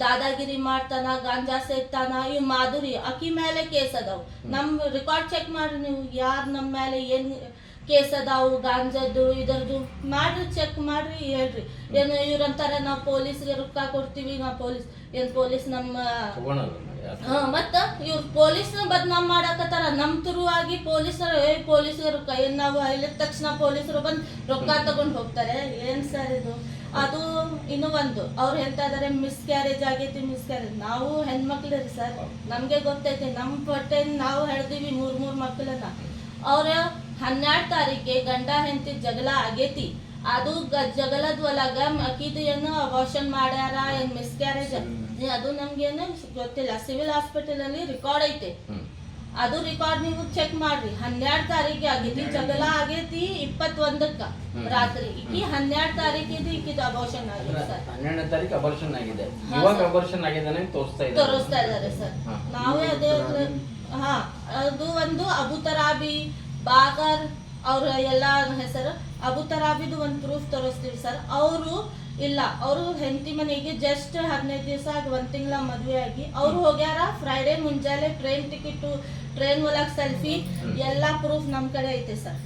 ದಾದಾಗಿರಿ ಮಾಡ್ತಾನ ಗಾಂಜಾ ಸೇರ್ತಾನ ಇವ್ ಮಾಧುರಿ ಅಕ್ಕಿ ಮೇಲೆ ಕೇಸ್ ಅದಾವ್. ನಮ್ ರೆಕಾರ್ಡ್ ಚೆಕ್ ಮಾಡ್ರಿ ನೀವು. ಯಾರ್ ನಮ್ಮ ಮೇಲೆ ಏನ್ ಕೇಸ್ ಅದಾವು ಗಾಂಜದ್ದು ಇದರದು ಮಾಡ್ರಿ ಚೆಕ್ ಮಾಡ್ರಿ, ಹೇಳ್ರಿ. ಏನು ಇವ್ರಂತಾರೆ ನಾವು ಪೊಲೀಸ್ಗೆ ರೊಕ್ಕ ಕೊಡ್ತೀವಿ, ನಾವು ಪೊಲೀಸ್, ಏನ್ ಪೊಲೀಸ್ ನಮ್ಮ ಹ, ಮತ್ತ ಇವ್ರ ಪೊಲೀಸ್ನ ಬದ್ನಾಮ್ ಮಾಡಾಕತ್ತಾರ. ನಮ್ ಆಗಿ ಪೊಲೀಸರು ಏ ಪೊಲೀಸರು ರೊಕ್ಕ, ಏನ್ ನಾವು ಇಲ್ಲದ ತಕ್ಷಣ ಪೊಲೀಸರು ಬಂದ್ ರೊಕ್ಕ ತಗೊಂಡ್ ಹೋಗ್ತಾರೆ. ಏನ್ ಸರ್ ಇದು? ಅದು ಇನ್ನು ಒಂದು. ಅವ್ರು ಹೇಳ್ತಾ ಇದಾರೆ ಮಿಸ್ ಕ್ಯಾರೇಜ್ ಆಗೈತಿ ಮಿಸ್ ಕ್ಯಾರೇಜ್ ನಾವು ಹೆಣ್ಮಕ್ಳು ಸರ್. ನಮ್ಗೆ ಗೊತ್ತೈತಿ, ನಮ್ ಹೊಟ್ಟೆ ನಾವು ಹೇಳ್ದೀವಿ ಮೂರ್ ಮೂರ್ ಮಕ್ಕಳನ್ನ ಅವ್ರ ಹನ್ನೆರಡು ತಾರೀಕಿಗೆ ಗಂಡ ಹೆಂಡತಿ ಜಗಳ ಆಗೇತಿ. ಅದು ಜಗಳದ ಒಳಗ ಅಕ್ಕಿದು ಏನು ಅಬಾರ್ಷನ್ ಮಾಡ್ಯಾರ ಏನ್ ಮಿಸ್ಕ್ಯಾರೇಜ್ ಅದು ನಮ್ಗೇನು ಗೊತ್ತಿಲ್ಲ. ಸಿವಿಲ್ ಹಾಸ್ಪಿಟಲ್ ಅಲ್ಲಿ ರೆಕಾರ್ಡ್ ಐತೆ. ಅದು ರೆಕಾರ್ಡ್ ನೀವು ಚೆಕ್ ಮಾಡ್ರಿ. ಹನ್ನೆರಡು ತಾರೀಕಿಗೆ ಆಗೈತಿ. ಜಗಳ ಆಗೈತಿ ಇಪ್ಪತ್ತೊಂದಕ್ಕ ರಾತ್ರಿ. ಈ ಹನ್ನೆರಡು ತಾರೀಕಿದು ಈಕಿದು ಅಬಾರ್ಷನ್ ಆಗಿದೆ ಸರ್. ಹನ್ನೆರಡನೇ ತಾರೀಕು ಅಬರ್ಷನ್ ಆಗಿದೆ. ಇವಾಗ. ಆಗಿದೆ ತೋರಿಸ್ತಾ ಇದ್ದಾರೆ. ತೋರಿಸ್ತಾ ಸರ್. ನಾವೇ ಅದೇ ಹಾ ಅದು ಒಂದು ಅಬು ತರಾಬಿ ಬಾಗರ್ ಅವ್ರ ಎಲ್ಲ ಹೆಸರು ಅಬುತರಾಬಿದು ಒಂದು ಪ್ರೂಫ್ ತೋರಿಸ್ತೀವಿ ಸರ್ ಅವರು ಇಲ್ಲ ಅವರು ಹೆಂಡತಿ ಮನೆಗೆ ಜಸ್ಟ್ ಹದಿನೈದು ದಿವಸ ಆಗಿ ಒಂದ್ ತಿಂಗಳ ಮದುವೆ ಆಗಿ ಅವ್ರು ಹೋಗ್ಯಾರ ಫ್ರೈಡೇ ಮುಂಜಾನೆ ಟ್ರೈನ್ ಟಿಕೆಟ್ ಟ್ರೈನ್ ಒಳಗ್ ಸೆಲ್ಫಿ ಎಲ್ಲಾ ಪ್ರೂಫ್ ನಮ್ ಕಡೆ ಐತೆ ಸರ್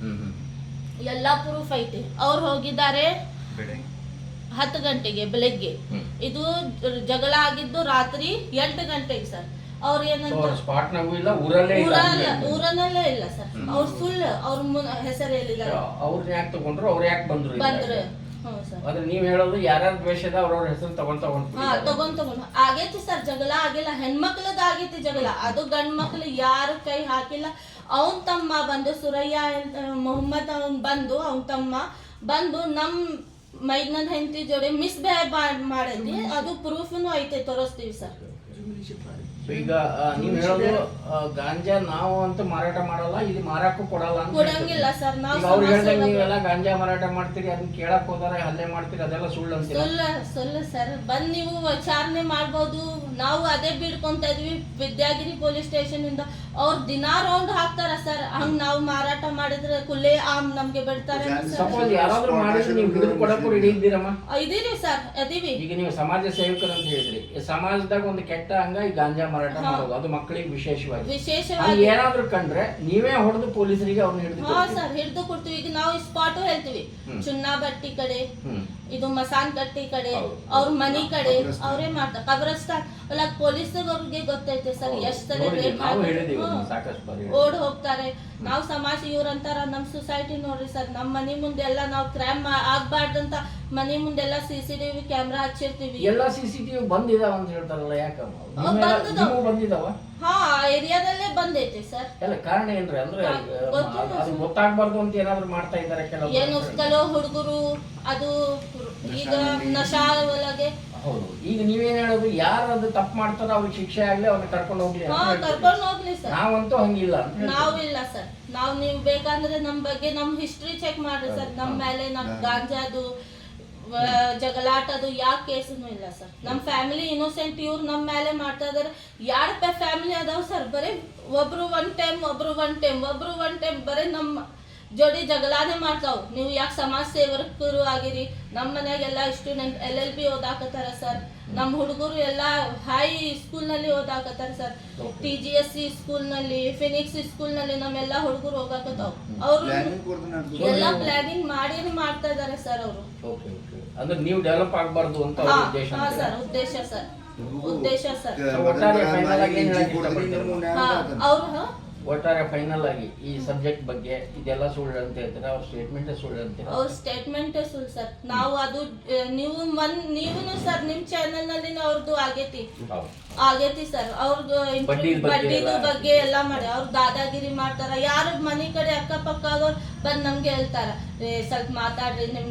ಹ್ಮ್ ಹ್ಮ್. ಎಲ್ಲಾ ಪ್ರೂಫ್ ಐತೆ. ಅವ್ರು ಹೋಗಿದ್ದಾರೆ ಹತ್ತು ಗಂಟೆಗೆ ಬೆಳಗ್ಗೆ. ಇದು ಜಗಳ ಆಗಿದ್ದು ರಾತ್ರಿ ಎಂಟು ಗಂಟೆಗೆ ಸರ್ ಅವ್ರು ಏನಂತ ಸ್ಪಾಟ್ ನಾಗೂ ಇಲ್ಲ ಊರಲ್ಲೇ ಇಲ್ಲ ಊರಲ್ಲ ಊರನಲ್ಲೇ ಇಲ್ಲ ಸರ್. ಅವ್ರು ಫುಲ್ ಅವ್ರ ಮುನ್ ಹೆಸರು ಹೇಳಿಲ್ಲ ಅವ್ರನ್ನ ಯಾಕೆ ತಗೊಂಡ್ರು ಅವ್ರು ಯಾಕೆ ಬಂದ್ರು ಬಂದ್ರು. ಆದ್ರೆ ನೀವ್ ಹೇಳೋದು ಯಾರ್ಯಾರ ದ್ವೇಷದ ಅವ್ರವ್ರ ಹೆಸರು ತಗೊಂಡ್ ಹಾ ತಗೊಂಡ್ ತಗೊಂಡ್ ತಗೊಂಡ್. ಆಗೈತಿ ಸರ್ ಜಗಳ ಆಗಿಲ್ಲ. ಹೆಣ್ಮಕ್ಳದ್ ಆಗೈತಿ ಜಗಳ. ಅದು ಗಂಡ್ ಮಕ್ಳು ಯಾರು ಕೈ ಹಾಕಿಲ್ಲ. ಅವನ್ ತಮ್ಮ ಬಂದು ಸುರಯ್ಯ ಅಂತ ಮೊಹಮ್ಮದ್ ಅವನ್ ಬಂದು ಅವನ್ ತಮ್ಮ ಬಂದು ನಮ್ ಮೈದ್ನನ್ ಹೆಂಡತಿ ಜೋಡಿ ಮಿಸ್ ಬಿಹೇವ್ ಮಾಡೈತಿ. ಅದು ಪ್ರೂಫ್ನು ಐತೆ ತೋರಿಸ್ತೀವಿ ಸರ್. ಈಗ ನೀವ್ ಹೇಳೋದು ಗಾಂಜಾ ನಾವು ಅಂತ ಮಾರಾಟ ಮಾಡಲ್ಲ ಇಲ್ಲಿ ಮಾರಾಕು ಕೊಡಲ್ಲ ಅಂತ ಕೊಡಂಗಿಲ್ಲ ಸರ್ ನಾವು ಅವ್ರು ನೀವೆಲ್ಲ ಗಾಂಜಾ ಮಾರಾಟ ಮಾಡ್ತೀರಿ ಅದನ್ನ ಕೇಳಕ್ ಹೋದಾರ ಹಲ್ಲೆ ಮಾಡ್ತೀರಿ ಅದೆಲ್ಲ ಸುಳ್ಳು ಅಂತ ಸುಳ್ಳ ಸುಳ್ಳು ಸರ್. ಬಂದ್ ನೀವು ವಿಚಾರಣೆ ಮಾಡ್ಬೋದು. ನಾವು ಅದೇ ಬಿಡ್ಕೊಂತ ಇದ್ವಿ ವಿದ್ಯಾಗಿರಿ ಪೊಲೀಸ್ ಸ್ಟೇಷನ್ ಇಂದ ಅವ್ರು ದಿನಾ ರೌಂಡ್ ಹಾಕ್ತಾರ ಸರ್. ಹಂಗ್ ನಾವು ಮಾರಾಟ ಮಾಡಿದ್ರೆ ಕುಲೆ ಆಮ್ ನಮ್ಗೆ ಬಿಡ್ತಾರೆ ಸರ್. ಸಪೋಸ್ ಯಾರಾದ್ರೂ ಮಾಡಿದ್ರೆ ನೀವು ಹಿಡಿದು ಕೊಡಕ್ಕೂ ರೆಡಿ ಇದ್ದೀರಮ್ಮ? ಇದೀರಿ ಸರ್ ಅದೀವಿ ಈಗ ನೀವು ಸಮಾಜ ಸೇವಕರು ಅಂತ ಹೇಳಿದ್ರಿ. ಈ ಸಮಾಜದಾಗ ಒಂದು ಕೆಟ್ಟ ಹಂಗ ಈ ಗಾಂಜಾ ಮಾರಾಟ ಮಾಡೋದು ಅದು ಮಕ್ಕಳಿಗೆ ವಿಶೇಷವಾಗಿ. ವಿಶೇಷವಾಗಿ. ಏನಾದ್ರೂ ಕಂಡ್ರೆ ನೀವೇ ಹೊಡೆದು ಪೊಲೀಸರಿಗೆ ಅವ್ರನ್ನ ಹಿಡಿದು ಹಾ ಸರ್ ಹಿಡಿದು ಕೊಡ್ತೀವಿ. ಈಗ ನಾವು ಸ್ಪಾಟು ಹೇಳ್ತೀವಿ. ಚುನ್ನಾ ಬಟ್ಟಿ ಕಡೆ ಇದು ಮಸಾನ್ ಕಟ್ಟಿ ಕಡೆ. ಅವ್ರ ಮನಿ ಕಡೆ ಅವರೇ ಮಾಡ್ತಾರೆ. ಕಬ್ರಸ್ತಾನ್ ಅಲ್ಲ ಅವ್ರಿಗೆ ಗೊತ್ತೈತೆ ಸರ್ ಎಷ್ಟ್ ಸಲ ಬಾರಿ ಓಡ್ ಹೋಗ್ತಾರೆ. ನಾವು ಸಮಾಜ ಇವ್ರಂತಾರ ನಮ್ ಸೊಸೈಟಿ ನೋಡ್ರಿ ಸರ್ ನಮ್ ಮನಿ ಮುಂದೆಲ್ಲ ನಾವು ಕ್ರೈಮ್ ಆಗ್ಬಾರ್ದಂತ ಮನಿ ಮುಂದೆಲ್ಲ ಸಿ ಸಿ ಟಿವಿ ಕ್ಯಾಮ್ರಾ ಹಚ್ಚಿರ್ತೀವಿ. ಎಲ್ಲ ಸಿಸಿಟಿವಿ ಬಂದಿದಾವ ಅಂತ ಹೇಳ್ತಾರಲ್ಲ ಬಂದಿದಾವ. ಹಾ ಏರಿಯಾದಲ್ಲೇ ಬಂದೈತಿ ಸರ್. ಎಲ್ಲ ಕಾರಣ ಏನ್ರಿ ಅಂದ್ರೆ ಹಾ, ಆ, ಗೊತ್ತಿಲ್ಲ ಅದು ಗೊತ್ತಾಗ್ಬಾರ್ದು ಅಂತ ಏನಾದ್ರು ಮಾಡ್ತಾ ಇದ್ದಾರೆ ಕೆಲವು ಏನು ಕೆಲವು ಹುಡುಗರು ಅದು ಈಗ ನಶಾ ಒಳಗೆ ಹೌದು. ಈಗ ನೀವೇನ್ ಹೇಳೋದು? ಯಾರು ಅದು ತಪ್ಪು ಮಾಡ್ತಾರ ಅವ್ರಿಗೆ ಶಿಕ್ಷೆ ಆಗ್ಲಿ ಅವ್ರಿಗೆ ಕರ್ಕೊಂಡು ಹೋಗ್ಲಿ ಅಂತ ಹಾ ಹೇಳ್ತೀರಿ. ಕರ್ಕೊಂಡು ಹೋಗ್ಲಿ ಸರ್. ನಾವಂತೂ ಹಂಗಿಲ್ಲ ಅಂತ ಹೇಳ್ತೀವಿ. ನಾವ್ ಇಲ್ಲ ಸರ್. ನಾವ್ ನೀವ್ ಬೇಕಂದ್ರೆ ನಮ್ ಬಗ್ಗೆ ನಮ್ ಹಿಸ್ಟ್ರಿ ಚೆಕ್ ಮಾಡ್ರಿ ಸರ್. ನಮ್ ಮೇಲೆ ನಮ್ ಗಾಂಜಾದು ವ- ಜಗಳಾಟದು ಯಾವ ಕೇಸನು ಇಲ್ಲ ಸರ್. ನಮ್ ಫ್ಯಾಮಿಲಿ ಇನ್ನೋಸೆಂಟ್ ಇವ್ರು ನಮ್ ಮೇಲೆ ಮಾಡ್ತಾ ಇದಾರೆ. ಯಾರ ಫ್ಯಾಮಿಲಿ ಅದಾವ ಸರ್? ಬರೀ ಒಬ್ರು ಒನ್ ಟೈಮ್ ಒಬ್ರು ಒನ್ ಟೈಮ್ ಒಬ್ರು ಒನ್ ಟೈಮ್ ಬರೀ ನಮ್ಮ ಜೋಡಿ ಜಗಳಾನೇ ಮಾಡ್ತಾವ್. ನೀವು ಯಾಕೆ ಸಮಾಜ ಸೇವಕರು ಆಗಿರಿ? ನಮ್ಮ ಇಷ್ಟು ಸ್ಟೂಡೆಂಟ್ ಎಲ್ ಎಲ್ ಬಿ ಓದಾಕತ್ತಾರ ಸರ್. ನಮ್ಮ ಹುಡುಗರು ಎಲ್ಲ ಹೈ ಸ್ಕೂಲ್ನಲ್ಲಿ ಓದಾಕತ್ತಾರ sir. T G S C ಸ್ಕೂಲ್ನಲ್ಲಿ ಫಿನಿಕ್ಸ್ ಸ್ಕೂಲ್ನಲ್ಲಿ ನಮ್ಮೆಲ್ಲ ಹುಡುಗರು ಹೋಗಾಕತ್ತಾವ್. ಅವರು ಎಲ್ಲ ಪ್ಲಾನಿಂಗ್ ಮಾಡಿ ಮಾಡ್ತಾ ಇದಾರೆ ಸರ್ ಅವರು. ಅಂದ್ರೆ ನೀವು ಡೆವಲಪ್ ಆಗಬಾರ್ದು ಅಂತ ಹಾ ಉದ್ದೇಶ? ಸರ್ ಉದ್ದೇಶ ಸರ್. ಉದ್ದೇಶ ಸರ್. ಅವ್ರು ಒಟ್ಟಾರೆ ಫೈನಲ್ ಆಗಿ ಈ ಸಬ್ಜೆಕ್ಟ್ ಬಗ್ಗೆ ಇದೆಲ್ಲ ಸುಳ್ಳು ಅಂತ ಹೇಳ್ತಾರೆ ಅವ್ರ ಸ್ಟೇಟ್ಮೆಂಟ್ ಸುಳ್ಳು ಅಂತ ಅವ್ರ ಸ್ಟೇಟ್ಮೆಂಟ್ ಸುಳ್ಳು ಸರ್ ನಾವು ಅದು ನೀವು ಒಂದ್ ನೀವು ಸರ್ ನಿಮ್ ಚಾನೆಲ್ನಲ್ಲಿ ಅವ್ರದ್ದು ಆಗೇತಿ. ಆಗೇತಿ ಸರ್ ಅವ್ರದ್ದು ಬಡ್ಡಿದ್ ಬಗ್ಗೆ ಎಲ್ಲ ಮಾಡಿ ಅವ್ರ ದಾದಾಗಿರಿ ಮಾಡ್ತಾರ. ಯಾರು ಮನೆ ಕಡೆ ಅಕ್ಕಪಕ್ಕ ಆಗೋರು ಬಂದ್ ನಮ್ಗೆ ಹೇಳ್ತಾರ. ಸ್ವಲ್ಪ ಮಾತಾಡ್ರಿ ನಿಮ್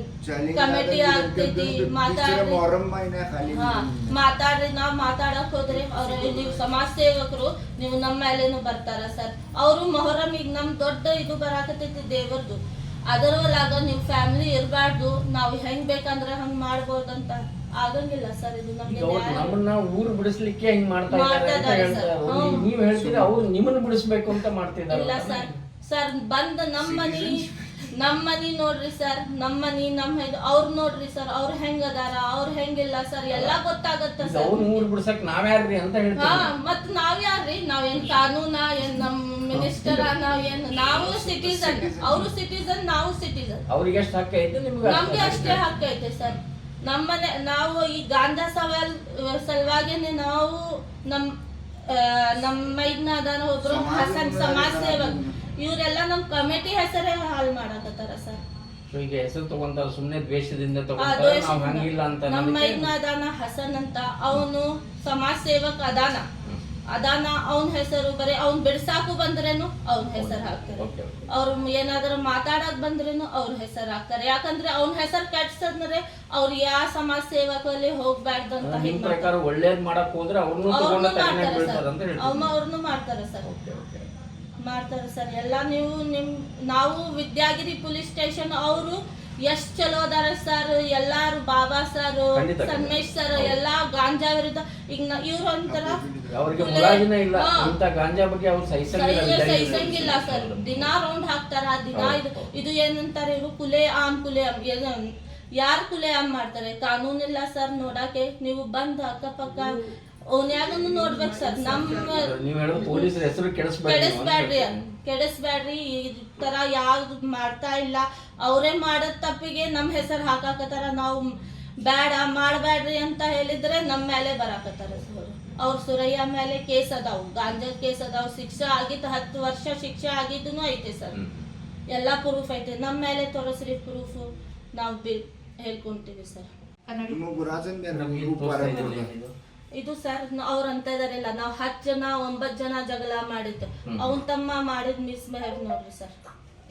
ಕಮಿಟಿ ಆಗ್ತೈತಿ ಮಾತಾಡ್ರಿ. ಹಾ ಮಾತಾಡ್ರಿ ನಾವ್ ಮಾತಾಡಕ್ ಹೋದ್ರೆ ಅವ್ರ ನೀವು ಸಮಾಜ ಸೇವಕರು ನೀವು ನಮ್ಮ ಮೇಲೆನು ಬರ್ತಾರ ಸರ್ ಅವರು ಮೊಹರಂ ಈಗ ನಮ್ ದೊಡ್ಡ ಇದು ಬರಾಕತೈತಿ ದೇವರದು ಅದರ ಒಳಗ ನೀವು ಫ್ಯಾಮಿಲಿ ಇರಬಾರ್ದು ನಾವು ಹೆಂಗ್ ಬೇಕಂದ್ರೆ ಹಂಗ್ ಮಾಡ್ಬೋದಂತ ಆಗಂಗಿಲ್ಲ ಸರ್ ಇದು ನಮ್ಗೆ ನ್ಯಾಯ. ನಮ್ಮನ್ನ ಊರು ಬಿಡಿಸ್ಲಿಕ್ಕೆ ಹಿಂಗ್ ಮಾಡ್ತಾ ಇದ್ದಾರೆ ಮಾಡ್ತಾ ಅಂತ ಇದ್ದಾರೆ ಹೇಳ್ತಾ ಸರ್. ಇರೋದು. ಹ್ಮ್. ನೀವ್ ಹೇಳ್ತೀರಿ ಅವ್ರು ನಿಮ್ಮನ್ನ ಬಿಡಿಸ್ಬೇಕು ಅಂತ ಮಾಡ್ತಿದ್ದಾರೆ ಇಲ್ಲ ಸರ್ ಸರ್ ಬಂದ ನಮ್ಮ ಮನಿ ನಮ್ ಮನಿ ನೋಡ್ರಿ ಸರ್ ನಮ್ಮ ಮನಿ ನಮ್ ಇದು ಅವ್ರ ನೋಡ್ರಿ ಸರ್ ಅವ್ರ ಹೆಂಗ್ ಅದಾರ ಅವ್ರ ಹೆಂಗಿಲ್ಲ ಸರ್ ಎಲ್ಲಾ ಗೊತ್ತಾಗತ್ತ ಸರ್ ಊರು ಬಿಡ್ಸಕ್ ನಾವ್ಯಾರ್ರಿ ಅಂತ ಹಾ ಹೇಳ್ತೀವಿ ಮತ್ ನಾವ್ ಯಾರ್ರಿ? ನಾವ್ ಏನ್ ಕಾನೂನ ಏನ್ ನಮ್ ಮಿನಿಸ್ಟರ್ ನಾವ್ ಏನ್ ನಾವು ಸಿಟಿಸನ್ ಅವರು ಸಿಟಿಸನ್ ನಾವು ಸಿಟಿಸನ್ ಅವ್ರಿಗೆ ಎಷ್ಟು ಹಕ್ಕ ಐತೆ ನಿಮ್ಗೆ? ಅಷ್ಟು ನಮ್ಗೆ ಅಷ್ಟೇ ಐತೆ. ಹಕ್ಕ ಐತೆ ಸರ್. ನಮ್ಮನೆ ನಾವು ಈ ಗಾಂಧಾ ಸವಾಲ್ ಸಲುವಾಗೇನೆ ನಾವು ನಮ್ ಆ, ನಮ್ಮ ಇದನ್ನ ಅದಾನ ಒಬ್ರು ಸಮಾಜ ಹಸನ್ ಸಮಾಜ ಸೇವಕ್. ಇವರೆಲ್ಲ ನಮ್ ಕಮಿಟಿ ಹೆಸರೇ ಹಾಳು ಮಾಡಕತ್ತಾರ ಸರ್. ಈಗ ಹೆಸರು ತಗೊಂತಾರ ಸುಮ್ನೆ ದ್ವೇಷದಿಂದ ಆ, ತಗೊಂತಾರ ದ್ವೇಷದಿಂದ. ನಾವ್ ಹಂಗಿಲ್ಲ ಅಂತ ನಮ್ಮ ಅನ್ನೋದಕ್ಕೆ- ಮೈದ್ನ ಅದಾನ ಹಸನ್ ಅಂತ ಅವನು ಸಮಾಜ ಸೇವಕ ಅದಾನ. ಅದಾನ ಅವನ ಹೆಸರು ಬರೀ ಅವ್ನ್ ಬಿಡ್ಸಾಕು ಬಂದ್ರೇನು ಅವ್ನ ಹೆಸರು ಹಾಕ್ತಾರೆ. ಅವ್ರ ಏನಾದ್ರು ಮಾತಾಡಕ್ ಬಂದ್ರೇನು ಅವ್ರ ಹೆಸರು ಹಾಕ್ತಾರೆ. ಯಾಕಂದ್ರೆ ಅವ್ನ ಹೆಸರು ಕೆಟ್ಸದ್ರೆ ಅವ್ರ ಯಾವ ಸಮಾಜ ಸೇವಕಲ್ಲಿ ಹೋಗ್ಬಾರ್ದಂತ ಪ್ರಕಾರ ಒಳ್ಳೇದ್ ಮಾಡಕ್ ಹೋದ್ರೆ ಅವ್ರನ್ನು ಮಾಡ್ತಾರೆ ಸರ್. ಅವ್ರನ್ನೂ ಮಾಡ್ತಾರೆ ಸರ್. ಮಾಡ್ತಾರೆ ಸರ್. ಎಲ್ಲ ನೀವು ನಿಮ್ ನಾವು ವಿದ್ಯಾಗಿರಿ ಪೊಲೀಸ್ ಸ್ಟೇಷನ್ ಅವರು ಎಷ್ಟ್ ಚಲೋ ಅದಾರ ಸರ್. ಎಲ್ಲಾರು ಬಾಬಾ ಸರ್ ಸನ್ಮೇಶ್ ಸರ್ ಎಲ್ಲಾ ಗಾಂಜಾ ವಿರುದ್ಧ. ಈಗ ಇವ್ರ ಒಂಥರ ಕುಲೆ- ಮುಲಾಜಿನ ಇಲ್ಲ. ಹಾ. ಗಾಂಜಾ ಬಗ್ಗೆ ಅವ್ರು ಸಹಿಸಂಗಿಲ್ಲ ಸರ್. ದಿನಾ ರೌಂಡ್ ಹಾಕ್ತಾರ ದಿನಾ ಇದು. ಇದು ಏನಂತಾರೆ ಇವರು? ಕುಲೆ ಆಮ್ ಕುಲೆ ಯಾರು ಕುಲೆ ಆಮ್ ಮಾಡ್ತಾರೆ? ಕಾನೂನಿಲ್ಲ ಸರ್ ನೋಡಕ್ಕೆ. ನೀವು ಬಂದ್ ಅಕ್ಕಪಕ್ಕ ಓನ್ಯಾಗನು ನೋಡ್ಬೇಕು ಸರ್. ನಮ್ಮ ನೀವ್ ಹೇಳೋ ಪೊಲೀಸರ ಹೆಸರು ಕೆಡಿಸ್ಬೇಡ್ರಿ ಕೆಡಿಸ್ಬೇಡ್ರಿ. ಈ ತರ ಯಾವ್ದು ಮಾಡ್ತಾ ಇಲ್ಲ. ಅವರೇ ಮಾಡೋದ್ ತಪ್ಪಿಗೆ ನಮ್ ಹೆಸರು ಹಾಕಾಕತ್ತಾರ. ನಾವು ಬೇಡ ಮಾಡಬೇಡ್ರಿ ಅಂತ ಹೇಳಿದ್ರೆ ನಮ್ಮ ಮೇಲೆ ಬರಾಕತ್ತಾರ ಸರ್. ಅವ್ರ ಸುರಯ್ಯ ಮೇಲೆ ಕೇಸ್ ಅದಾವು. ಗಾಂಜಾ ಕೇಸ್ ಅದಾವು. ಶಿಕ್ಷೆ ಆಗಿತ್ತು ಹತ್ತು ವರ್ಷ ಶಿಕ್ಷೆ ಆಗಿದ್ದು ಐತೆ ಸರ್. ಎಲ್ಲ ಪ್ರೂಫ್ ಐತೆ. ನಮ್ಮ ಮೇಲೆ ತೋರಿಸ್ರಿ ಪ್ರೂಫ್ ನಾವು ಹೇಳ್ಕೊಂತೀವಿ ಸರ್. ಇದು ಸರ್ ಅವ್ರು ಅಂತ ಇದಾರಿಲ್ಲ ನಾವು ಹತ್ತು ಜನ ಒಂಬತ್ತು ಜನ ಜಗಳ ಮಾಡಿದ್ದು. ಅವನ್ ತಮ್ಮ ಮಾಡಿದ್ ಮಿಸ್ ಬಿಹೇವ್ ನೋಡ್ರಿ ಸರ್.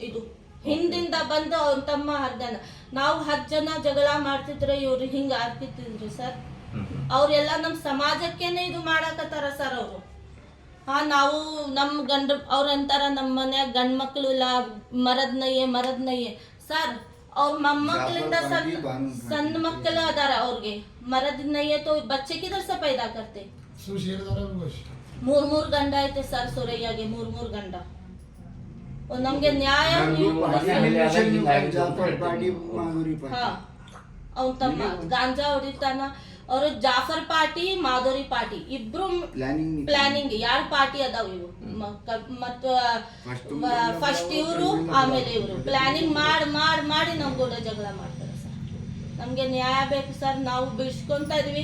ಇದು. ಹಿಂದಿಂದ ಬಂದು ಅವ್ನ ತಮ್ಮ ಹರ್ದನ. ನಾವು ಹತ್ತು ಜನ ಜಗಳ ಮಾಡ್ತಿದ್ರೆ ಇವ್ರು ಹಿಂಗ ಆಗ್ತಿತ್ತಿದ್ರಿ ಸರ್. ಅವ್ರೆಲ್ಲ ನಮ್ಮ ಸಮಾಜಕ್ಕೇನೆ ಇದು ಮಾಡಾಕತ್ತಾರ ಸರ್ ಅವರು. ಹಾ ನಾವು ನಮ್ಮ ಗಂಡ ಅವ್ರ ಅಂತಾರ ನಮ್ಮ ಮನ್ಯಾಗ ಗಂಡ್ ಮಕ್ಳು ಇಲ್ಲ ಮರದ್ನಯ್ಯೆ ಮರದ್ನಯ್ಯೆ. ಮರದ್ ನಯ್ಯೆ ಸರ್ ಅವ್ರ ಮೊಮ್ಮಕ್ಕಳಿಂದ ಸಣ್ಣ ಸಣ್ಣ ಮಕ್ಕಳು ಅದಾರ ಅವ್ರಿಗೆ. ಮರದಿಂದ ನೈಯತ್ತು ಸ ಪೈದಾ ಇದಾಗತ್ತೆ ಮೂರ್ ಮೂರ್ ಗಂಡ ಐತೆ ಸರ್ ಸುರಯ್ಯಗೆ ಮೂರ್ ಮೂರ್ ಗಂಡ. ನಮ್ಗೆ ನ್ಯಾಯ ಅವ್ನ ತಮ್ಮ ಗಾಂಜಾ ಹೊಡಿತಾನ. ಅವರು ಜಾಫರ್ ಪಾರ್ಟಿ ಮಾಧುರಿ ಪಾರ್ಟಿ ಇಬ್ರು ಪ್ಲಾನಿಂಗ್ ಯಾರ ಪಾರ್ಟಿ ಅದಾವ ಇವು ಮತ್ತ ಫಸ್ಟ್ ಇವರು ಆಮೇಲೆ ಇವರು. ಪ್ಲಾನಿಂಗ್ ಮಾಡಿ ಮಾಡಿ ಮಾಡಿ ನಮ್ ಕೂಡ ಜಗಳ ಮಾಡ್ತಾರೆ ಸರ್. ನಮ್ಗೆ ನ್ಯಾಯ ಬೇಕು ಸರ್. ನಾವು ಬಿಡ್ಸ್ಕೊಂತ ಇದೀವಿ.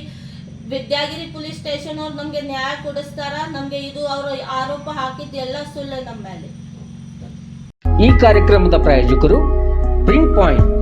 ವಿದ್ಯಾಗಿರಿ ಪೊಲೀಸ್ ಸ್ಟೇಷನ್ ಅವ್ರು ನಮ್ಗೆ ನ್ಯಾಯ ಕೊಡಿಸ್ತಾರ. ನಮ್ಗೆ ಇದು ಅವರು ಆರೋಪ ಹಾಕಿದ್ ಎಲ್ಲ ಸುಳ್ಳು ನಮ್ಮ ಮೇಲೆ ಈ ಕಾರ್ಯಕ್ರಮದ ಪ್ರಾಯೋಜಕರು ಪ್ರಿಂಟ್ ಪಾಯಿಂಟ್